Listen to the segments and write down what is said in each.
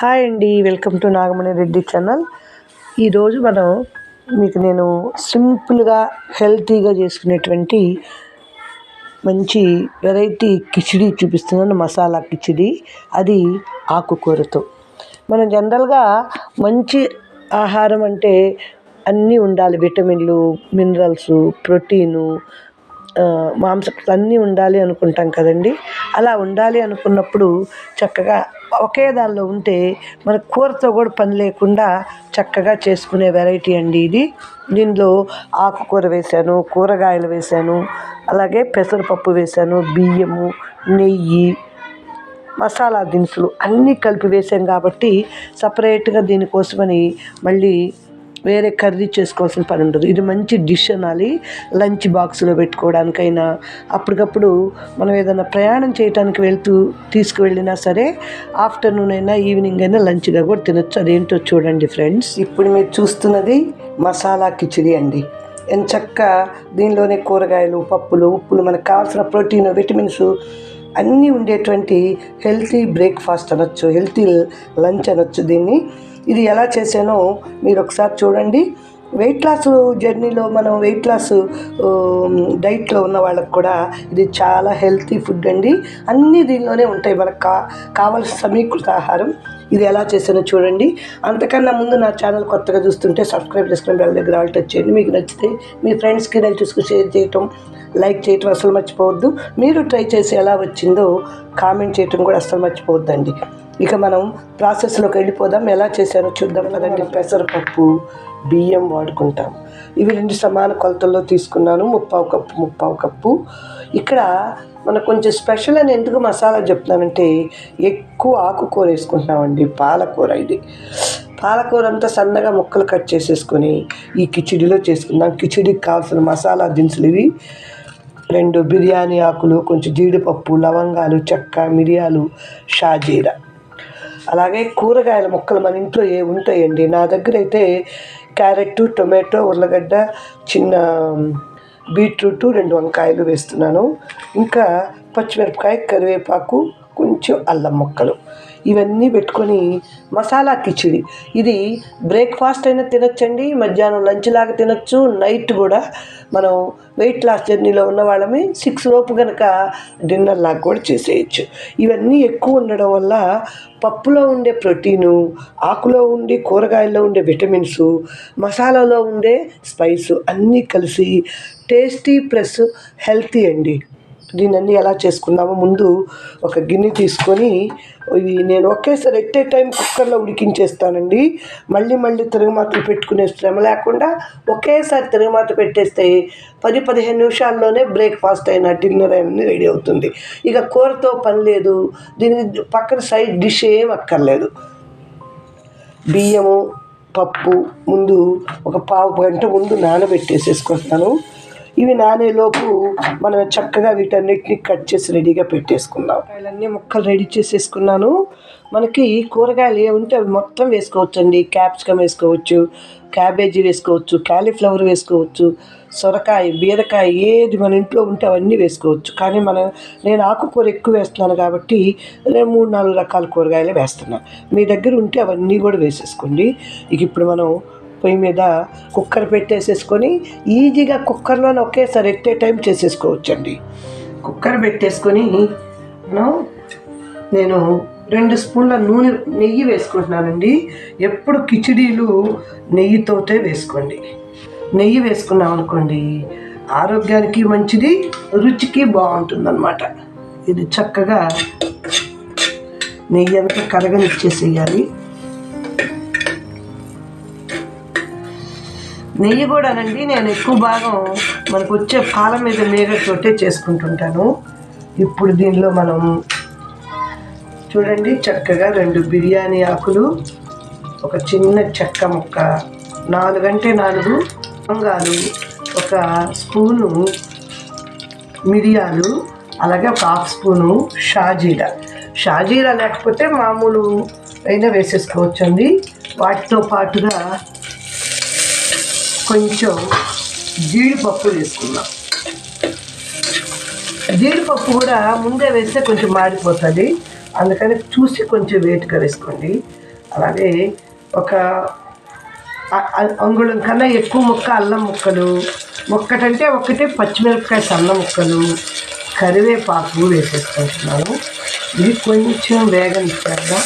Hi అండి welcome to Nagamani Reddy channel. ఈరోజు మనం మీకు నేను సింపుల్గా హెల్తీగా చేసుకునేటువంటి మంచి వెరైటీ కిచిడి చూపిస్తున్నాను మసాలా కిచిడి. అది ఆకుకూరతో. మనం జనరల్గా మంచి ఆహారం అంటే అన్నీ ఉండాలి. విటమిన్లు మినరల్స్ ప్రోటీను మాంసం అన్నీ ఉండాలి అనుకుంటాం కదండి. అలా ఉండాలి అనుకున్నప్పుడు చక్కగా ఒకే దానిలో ఉంటే మన కూరతో కూడా పని లేకుండా చక్కగా చేసుకునే వెరైటీ అండి ఇది. దీనిలో ఆకుకూర వేశాను కూరగాయలు వేశాను అలాగే పెసరపప్పు వేశాను బియ్యము నెయ్యి మసాలా దినుసులు అన్నీ కలిపి వేసాం కాబట్టి సపరేట్గా దీనికోసమని మళ్ళీ వేరే కర్రీ చేసుకోవాల్సిన పని ఉండదు. ఇది మంచి డిష్ అనాలి. లంచ్ బాక్స్లో పెట్టుకోవడానికైనా అప్పటికప్పుడు మనం ఏదైనా ప్రయాణం చేయడానికి వెళ్తూ తీసుకువెళ్ళినా సరే ఆఫ్టర్నూన్ అయినా ఈవినింగ్ అయినా లంచ్గా కూడా తినొచ్చు. అదేంటో చూడండి ఫ్రెండ్స్. ఇప్పుడు మీరు చూస్తున్నది మసాలా కిచిడి అండి. ఎంచక్క దీనిలోనే కూరగాయలు పప్పులు ఉప్పులు మనకు కావాల్సిన ప్రోటీన్ విటమిన్స్ అన్నీ ఉండేటువంటి హెల్తీ బ్రేక్ఫాస్ట్ అనొచ్చు హెల్తీ లంచ్ అనొచ్చు దీన్ని. ఇది ఎలా చేశానో మీరు ఒకసారి చూడండి. వెయిట్ లాస్ జర్నీలో మనం వెయిట్ లాస్ డైట్లో ఉన్న వాళ్ళకి కూడా ఇది చాలా హెల్తీ ఫుడ్ అండి. అన్నీ దీనిలోనే ఉంటాయి. మనకు కా కావలసిన సమీకృత ఆహారం ఇది ఎలా చేశానో చూడండి. అంతకన్నా ముందు నా ఛానల్ కొత్తగా చూస్తుంటే సబ్స్క్రైబ్ చేసుకుని బెల్ దగ్గర ఆల్ టచ్ చేయండి. మీకు నచ్చితే మీ ఫ్రెండ్స్కి రిలేటివ్స్కి షేర్ చేయటం లైక్ చేయటం అసలు మర్చిపోవద్దు. మీరు ట్రై చేసి ఎలా వచ్చిందో కామెంట్ చేయటం కూడా అసలు మర్చిపోవద్దండి. ఇక మనం ప్రాసెస్లోకి వెళ్ళిపోదాం. ఎలా చేశానో చూద్దాం కదండి. పెసరపప్పు బియ్యం వాడుకుంటాం. ఇవి రెండు సమాన కొలతల్లో తీసుకున్నాను. ముప్పావు కప్పు ముప్పావు కప్పు. ఇక్కడ మనకు కొంచెం స్పెషల్ అని ఎందుకు మసాలా చెప్తున్నానంటే ఎక్కువ ఆకుకూర వేసుకుంటున్నామండి. పాలకూర ఇది. పాలకూర అంతా సన్నగా ముక్కలు కట్ చేసేసుకొని ఈ కిచిడిలో చేసుకుందాం. కిచిడికి కావాల్సిన మసాలా దినుసులు ఇవి. రెండు బిర్యానీ ఆకులు కొంచెం జీడిపప్పు లవంగాలు చెక్క మిరియాలు షాజీరా. అలాగే కూరగాయల మొక్కలు మన ఇంట్లో ఏ ఉంటాయండి? నా దగ్గర అయితే క్యారెట్ టొమాటో ఉర్లగడ్డ చిన్న బీట్రూట్ రెండు వంకాయలు వేస్తున్నాను. ఇంకా పచ్చిమిరపకాయ కరివేపాకు కొంచెం అల్లం ముక్కలు. ఇవన్నీ పెట్టుకొని మసాలా కిచిడి. ఇది బ్రేక్ఫాస్ట్ అయినా తినొచ్చండి మధ్యాహ్నం లంచ్ లాగా తినొచ్చు నైట్ కూడా మనం వెయిట్ లాస్ జర్నీలో ఉన్న వాళ్ళమి సిక్స్ లోపు కనుక డిన్నర్ లాగా కూడా చేసేయచ్చు. ఇవన్నీ ఎక్కువ ఉండడం వల్ల పప్పులో ఉండే ప్రోటీను ఆకులో ఉండే కూరగాయల్లో ఉండే విటమిన్స్ మసాలాలో ఉండే స్పైస్ అన్నీ కలిసి టేస్టీ ప్లస్ హెల్తీ అండి. దీన్ని ఎలా చేసుకున్నామో ముందు ఒక గిన్నె తీసుకొని ఇవి నేను ఒకేసారి ఎట్ ఏ టైం కుక్కర్లో ఉడికించేస్తానండి. మళ్ళీ మళ్ళీ తిరగమాతలు పెట్టుకునే శ్రమ లేకుండా ఒకేసారి తిరగమాత పెట్టేస్తే పది పదిహేను నిమిషాల్లోనే బ్రేక్ఫాస్ట్ అయిన డిన్నర్ అయినా రెడీ అవుతుంది. ఇక కూరతో పని లేదు. దీనికి పక్కన సైడ్ డిష్ ఏం అక్కర్లేదు. బియ్యము పప్పు ముందు ఒక పావు గంట ముందు నానబెట్టేసేసుకుంటున్నాను ఇవి నానేలోపు మనం చక్కగా వీటన్నిటిని కట్ చేసి రెడీగా పెట్టేసుకుందాం. కూరగాయలన్నీ ముక్కలు రెడీ చేసేసుకున్నాను. మనకి కూరగాయలు ఏముంటే అవి మొత్తం వేసుకోవచ్చు అండి క్యాప్సికమ్ వేసుకోవచ్చు క్యాబేజీ వేసుకోవచ్చు క్యాలీఫ్లవర్ వేసుకోవచ్చు సొరకాయ బీరకాయ ఏది మన ఇంట్లో ఉంటే అవన్నీ వేసుకోవచ్చు. కానీ మన నేను ఆకుకూర ఎక్కువ వేస్తున్నాను కాబట్టి నేను మూడు నాలుగు రకాల కూరగాయలు వేస్తున్నాను మీ దగ్గర ఉంటే అవన్నీ కూడా వేసేసుకోండి. ఇక ఇప్పుడు మనం పొయ్యి మీద కుక్కర్ పెట్టేసేసుకొని ఈజీగా కుక్కర్లోనే ఒకేసారి ఎట్టే టైం చేసేసుకోవచ్చండి. కుక్కర్ పెట్టేసుకొని నేను రెండు స్పూన్ల నూనె నెయ్యి వేసుకుంటున్నానండి. ఎప్పుడు కిచిడీలు నెయ్యితోటే వేసుకోండి. నెయ్యి వేసుకున్నాం అనుకోండి ఆరోగ్యానికి మంచిది రుచికి బాగుంటుందన్నమాట. ఇది చక్కగా నెయ్యి అంతా కరగనిచ్చేసేయాలి. నెయ్యి కూడానండి నేను ఎక్కువ భాగం మనకు వచ్చే పాల మీద మేగతోటే చేసుకుంటుంటాను. ఇప్పుడు దీనిలో మనం చూడండి చక్కగా రెండు బిర్యానీ ఆకులు ఒక చిన్న చెక్క ముక్క నాలుగంటే నాలుగు లవంగాలు ఒక స్పూను మిరియాలు అలాగే ఒక హాఫ్ స్పూను షాజీరా. షాజీరా లేకపోతే మామూలు అయినా వేసేసుకోవచ్చండి. వాటితో పాటుగా కొంచెం జీడిపప్పు వేసుకుందాం. జీడిపప్పు కూడా ముందే వేస్తే కొంచెం మాడిపోతుంది. అందుకని చూసి కొంచెం వేటుగా వేసుకోండి. అలాగే ఒక అంగుళం కన్నా ఎక్కువ ముక్క అల్లం ముక్కలు ఒక్కటంటే ఒకటే పచ్చిమిరపకాయ సన్న ముక్కలు కరివేపాకు వేసేసుకుంటున్నాను. ఇది కొంచెం వేగనిచ్చేద్దాం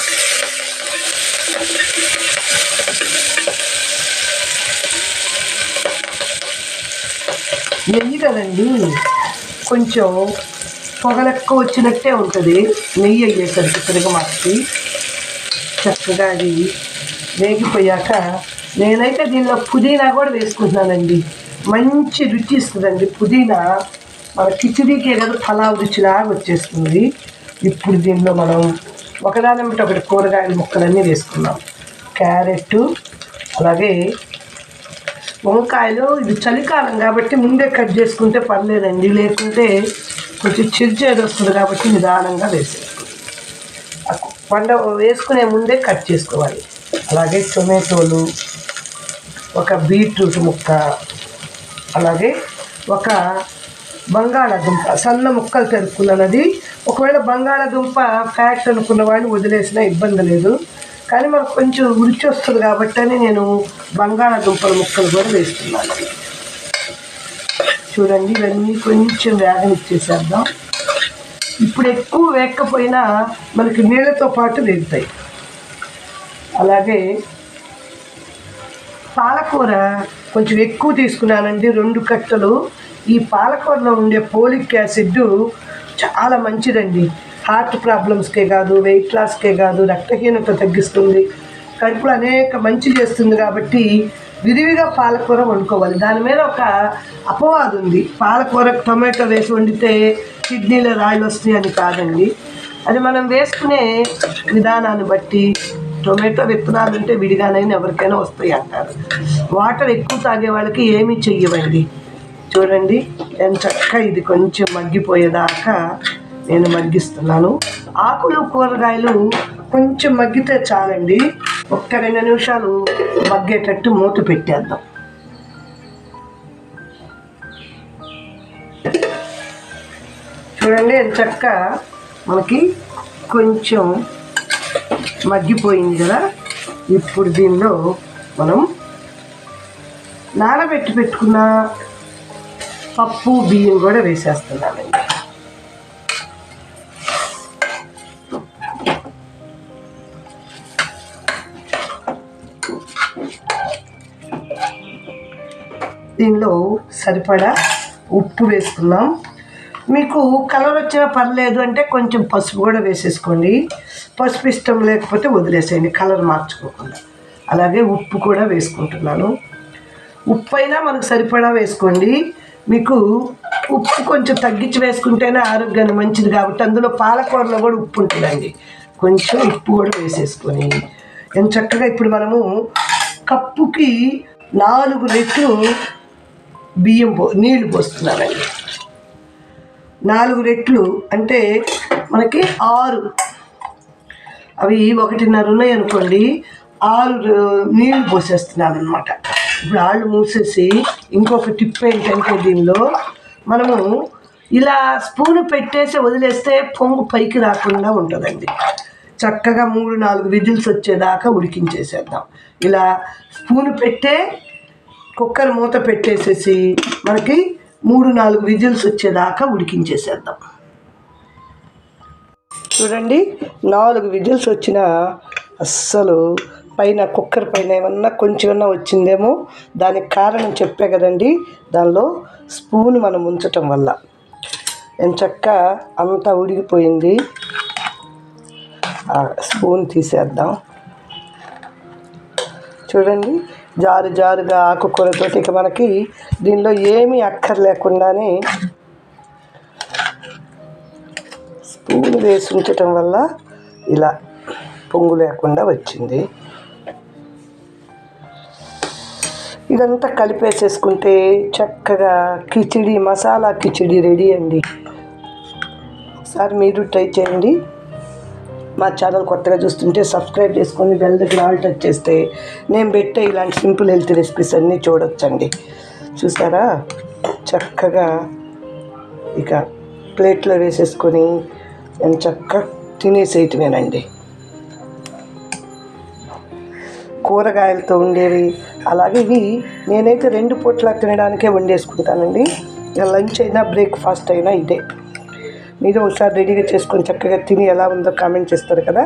నెయ్యి కదండి కొంచెం పొగలెక్క వచ్చినట్టే ఉంటుంది. నెయ్యి అయ్యేసరికి తిరగమాకి చక్కగా అది వేగిపోయాక నేనైతే దీనిలో పుదీనా కూడా వేసుకుంటున్నానండి. మంచి రుచి ఇస్తుందండి. పుదీనా మన కిచిడీకే కదా పలావ్ రుచిలాగా వచ్చేస్తుంది. ఇప్పుడు దీనిలో మనం ఒకదాని బట్టి ఒకటి కూరగాయల ముక్కలన్నీ వేసుకున్నాం. క్యారెట్ అలాగే వంకాయలు ఇది చలికాలం కాబట్టి ముందే కట్ చేసుకుంటే పర్లేదండి. లేకుంటే కొంచెం చిరుచేది వస్తుంది కాబట్టి నిదానంగా వేసేసుకోండి పండ వేసుకునే ముందే కట్ చేసుకోవాలి. అలాగే టొమాటోలు ఒక బీట్రూట్ ముక్క అలాగే ఒక బంగాళాదుంప సన్న ముక్కలు తెరుక్కున్నది ఒకవేళ బంగాళాదుంప ఫ్యాట్ అనుకున్న వాడిని వదిలేసినా ఇబ్బంది లేదు. కానీ మనకు కొంచెం రుచి వస్తుంది కాబట్టి అని నేను బంగాళాదుంపల ముక్కలు కూడా వేస్తున్నాను. చూడండి ఇవన్నీ కొంచెం వేగనిచ్చేసేద్దాం ఇప్పుడు ఎక్కువ వేయకపోయినా మనకి నీళ్ళతో పాటు వేగుతాయి. అలాగే పాలకూర కొంచెం ఎక్కువ తీసుకున్నానండి రెండు కట్టలు. ఈ పాలకూరలో ఉండే పోలిక్ యాసిడ్ చాలా మంచిదండి. హార్ట్ ప్రాబ్లమ్స్కే కాదు వెయిట్ లాస్కే కాదు రక్తహీనత తగ్గిస్తుంది. కడుపులో అనేక మంచి చేస్తుంది కాబట్టి విరివిగా పాలకూర వండుకోవాలి. దాని మీద ఒక అపవాదు ఉంది. పాలకూర టొమాటో వేసి వండితే కిడ్నీలో రాళ్ళు వస్తాయని కాదండి. అది మనం వేసుకునే విధానాన్ని బట్టి టొమాటో విత్తనాలు ఉంటే విడిగానైనా ఎవరికైనా వస్తాయి అంటారు. వాటర్ ఎక్కువ తాగే వాళ్ళకి ఏమీ చెయ్యవండి. చూడండి ఎంత చక్కగా ఇది కొంచెం మగ్గిపోయేదాకా నేను మగ్గిస్తున్నాను. ఆకులు కూరగాయలు కొంచెం మగ్గితే చాలండి. ఒక్క రెండు నిమిషాలు మగ్గేటట్టు మూత పెట్టేద్దాం. చూడండి ఎంత చక్క మనకి కొంచెం మగ్గిపోయింది కదా. ఇప్పుడు దీనిలో మనం నానబెట్టి పెట్టుకున్న పప్పు బియ్యం కూడా వేసేస్తున్నామండి దీనిలో సరిపడా ఉప్పు వేసుకున్నాం మీకు కలర్ వచ్చినా పర్లేదు అంటే కొంచెం పసుపు కూడా వేసేసుకోండి. పసుపు ఇష్టం లేకపోతే వదిలేసేయండి కలర్ మార్చుకోకుండా. అలాగే ఉప్పు కూడా వేసుకుంటున్నాను. ఉప్పు అయినా మనకు సరిపడా వేసుకోండి. మీకు ఉప్పు కొంచెం తగ్గించి వేసుకుంటేనే ఆరోగ్యానికి మంచిది కాబట్టి అందులో పాలకూరలో కూడా ఉప్పు ఉంటుందండి. కొంచెం ఉప్పు కూడా వేసేసుకొని. ఎంత చక్కగా ఇప్పుడు మనము కప్పుకి నాలుగు రెట్లు బియ్యం పో నీళ్ళు పోస్తున్నానండి నాలుగు రెట్లు అంటే మనకి ఆరు. అవి ఒకటిన్నర ఉన్నాయి అనుకోండి ఆరు నీళ్ళు పోసేస్తున్నాను అనమాట ఇప్పుడు ఆళ్ళు మూసేసి ఇంకొక టిప్ ఏంటంటే దీనిలో మనము ఇలా స్పూన్ పెట్టేసి వదిలేస్తే పొంగు పైకి రాకుండా ఉంటుందండి. చక్కగా మూడు నాలుగు విజిల్స్ వచ్చేదాకా ఉడికించేసేద్దాం. ఇలా స్పూన్ పెట్టే కుక్కర్ మూత పెట్టేసేసి మనకి మూడు నాలుగు విజిల్స్ వచ్చేదాకా ఉడికించేసేద్దాం. చూడండి నాలుగు విజిల్స్ వచ్చిన అస్సలు పైన కుక్కర్ పైన ఏమన్నా కొంచెమన్నా వచ్చిందేమో. దానికి కారణం చెప్పే కదండి దానిలో స్పూన్ మనం ఉంచటం వల్ల. ఎంచక్క అంతా ఉడికిపోయింది. స్పూన్ తీసేద్దాం. చూడండి జారు జారుగా ఆకుకూరతో ఇక మనకి దీనిలో ఏమీ అక్కర్లేకుండానే స్పూన్ వేసి ఉంచటం వల్ల ఇలా పొంగు లేకుండా వచ్చింది. ఇదంతా కలిపేసేసుకుంటే చక్కగా కిచిడి మసాలా కిచిడి రెడీ అండి. ఒకసారి మీరు ట్రై చేయండి. మా ఛానల్ కొత్తగా చూస్తుంటే సబ్స్క్రైబ్ చేసుకొని బెల్ దగ్గర ఆల్ టచ్ చేస్తే నేను పెట్టే ఇలాంటి సింపుల్ హెల్త్ రెసిపీస్ అన్నీ చూడొచ్చండి. చూసారా? చక్కగా ఇక ప్లేట్లో వేసేసుకొని నేను చక్కగా తినేసేయటమేనండి. కూరగాయలతో ఉండేవి అలాగే ఇవి నేనైతే రెండు పూట్ల తినడానికే వండేసుకుంటానండి. లంచ్ అయినా బ్రేక్ఫాస్ట్ అయినా ఇదే. మీరు ఒకసారి రెడీగా చేసుకొని చక్కగా తిని ఎలా ఉందో కామెంట్ చేస్తారు కదా.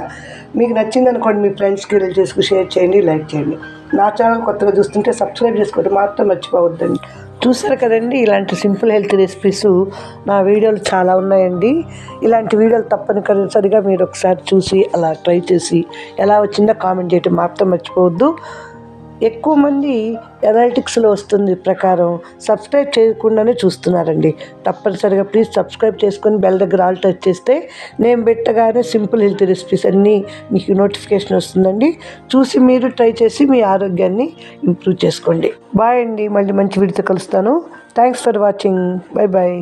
మీకు నచ్చింది అనుకోండి మీ ఫ్రెండ్స్కి వెళ్ళి చేసుకుని షేర్ చేయండి లైక్ చేయండి. నా ఛానల్ కొత్తగా చూస్తుంటే సబ్స్క్రైబ్ చేసుకోవడం మాత్రం మర్చిపోవద్దండి. చూసారు కదండి ఇలాంటి సింపుల్ హెల్త్ రెసిపీస్ నా వీడియోలు చాలా ఉన్నాయండి. ఇలాంటి వీడియోలు తప్పనిసరిగా మీరు ఒకసారి చూసి అలా ట్రై చేసి ఎలా వచ్చిందో కామెంట్ చేయటం మాత్రం మర్చిపోవద్దు. ఎక్కువ మంది ఎనాలిటిక్స్లో వస్తుంది ప్రకారం సబ్స్క్రైబ్ చేయకుండానే చూస్తున్నారండి. తప్పనిసరిగా ప్లీజ్ సబ్స్క్రైబ్ చేసుకొని బెల్ దగ్గర ఆల్ టచ్ చేస్తే నేను పెట్టగానే సింపుల్ హెల్త్ రెసిపీస్ అన్నీ మీకు నోటిఫికేషన్ వస్తుందండి. చూసి మీరు ట్రై చేసి మీ ఆరోగ్యాన్ని ఇంప్రూవ్ చేసుకోండి. బాయ్ అండి. మళ్ళీ మంచి వీడితో కలుస్తాను. Thanks for watching bye bye